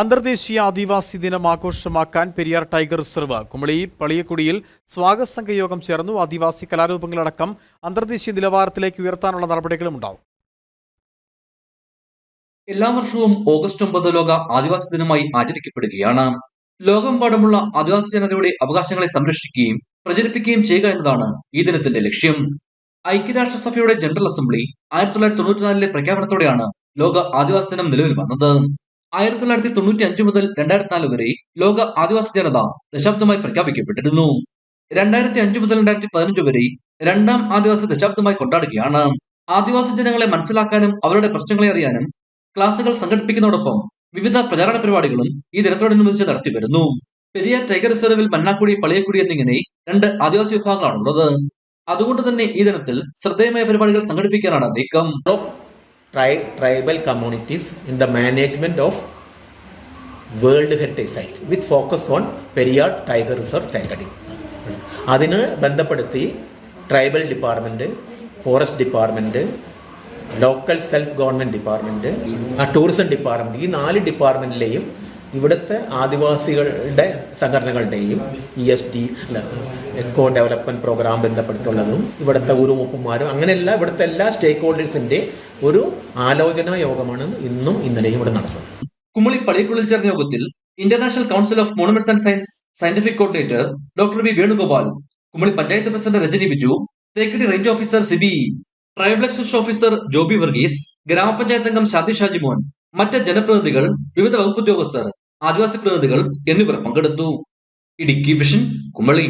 അന്തർദേശീയ ആദിവാസി ദിനം ആഘോഷമാക്കാൻ പെരിയാർ ടൈഗർ റിസർവ് കുമളി പളിയക്കുടിയിൽ സ്വാഗത സംഘ യോഗം ചേർന്നു ആദിവാസി കലാരൂപങ്ങളടക്കം അന്തർദേശീയ നിലവാരത്തിലേക്ക് ഉയർത്താനുള്ള നടപടികളും ഉണ്ടാവും. എല്ലാ വർഷവും ഓഗസ്റ്റ് ഒമ്പത് ലോക ആദിവാസി ദിനമായി ആചരിക്കപ്പെടുകയാണ്. ലോകമെമ്പാടുമുള്ള ആദിവാസി ജനതയുടെ അവകാശങ്ങളെ സംരക്ഷിക്കുകയും പ്രചരിപ്പിക്കുകയും ചെയ്യുക എന്നതാണ് ഈ ദിനത്തിന്റെ ലക്ഷ്യം. ഐക്യരാഷ്ട്രസഭയുടെ ജനറൽ അസംബ്ലി ആയിരത്തി തൊള്ളായിരത്തി തൊണ്ണൂറ്റിനാലിലെ പ്രഖ്യാപനത്തോടെയാണ് ലോക ആദിവാസി ദിനം നിലവിൽ വന്നത്. ആയിരത്തി തൊള്ളായിരത്തി തൊണ്ണൂറ്റി അഞ്ച് മുതൽ രണ്ടായിരത്തി നാല് വരെ ലോക ആദിവാസി ജനത ദശാബ്ദമായി പ്രഖ്യാപിക്കപ്പെട്ടിരുന്നു. രണ്ടായിരത്തി അഞ്ച് മുതൽ രണ്ടായിരത്തി പതിനഞ്ച് വരെ രണ്ടാം ആദിവാസി ദശാബ്ദമായി കൊണ്ടാടുകയാണ്. ആദിവാസി ജനങ്ങളെ മനസ്സിലാക്കാനും അവരുടെ പ്രശ്നങ്ങളെ അറിയാനും ക്ലാസുകൾ സംഘടിപ്പിക്കുന്നതോടൊപ്പം വിവിധ പ്രചാരണ പരിപാടികളും ഈ ദിനത്തോടനുബന്ധിച്ച് നടത്തിവരുന്നു. വരുന്നു പെരിയാർ ടൈഗർ റിസർവിൽ മന്നാക്കുടി പളിയക്കുടി എന്നിങ്ങനെ രണ്ട് ആദിവാസി വിഭാഗങ്ങളാണുള്ളത്. അതുകൊണ്ട് തന്നെ ഈ ദിനത്തിൽ ശ്രദ്ധേയമായ പരിപാടികൾ സംഘടിപ്പിക്കാനാണ് നീക്കം tri- tribal communities in the management of World Heritage Site with focus on Periyar Tiger Reserve Tankadi. അതിന് ബന്ധപ്പെടുത്തി tribal department forest department local self government department tourism department ഈ നാല് ഡിപ്പാർട്ട്മെന്റിലെയും ഇവിടുത്തെ ആദിവാസികളുടെ സംഘടനകളുടെയും E S T eco development programme ബന്ധപ്പെട്ടുള്ളതും ഇവിടുത്തെ ഉരുമുപ്പുമാരും അങ്ങനെയല്ല ഇവിടുത്തെ എല്ലാ സ്റ്റേക്ക് ഹോൾഡേഴ്സിന്റെ ഒരു ആലോചനാ യോഗമാണ് ഇന്നും ഇന്നലെയും ഇവിടെ നടന്നത്. കുമളി പള്ളിക്കുള്ളിൽ ചേർന്ന യോഗത്തിൽ international council of monuments and science scientific coordinator doctor B Venugopal Kumily panchayat president Rajani Biju Thekkady range officer Sibi tribal excise officer Joby Varghese ഗ്രാമപഞ്ചായത്ത് അംഗം ഷാദി ഷാജിമോൻ മറ്റ് ജനപ്രതിനിധികൾ വിവിധ വകുപ്പ് ഉദ്യോഗസ്ഥർ ആദിവാസി പ്രതിനിധികൾ എന്നിവർ പങ്കെടുത്തു. ഇടുക്കി വിഷൻ കുമളി.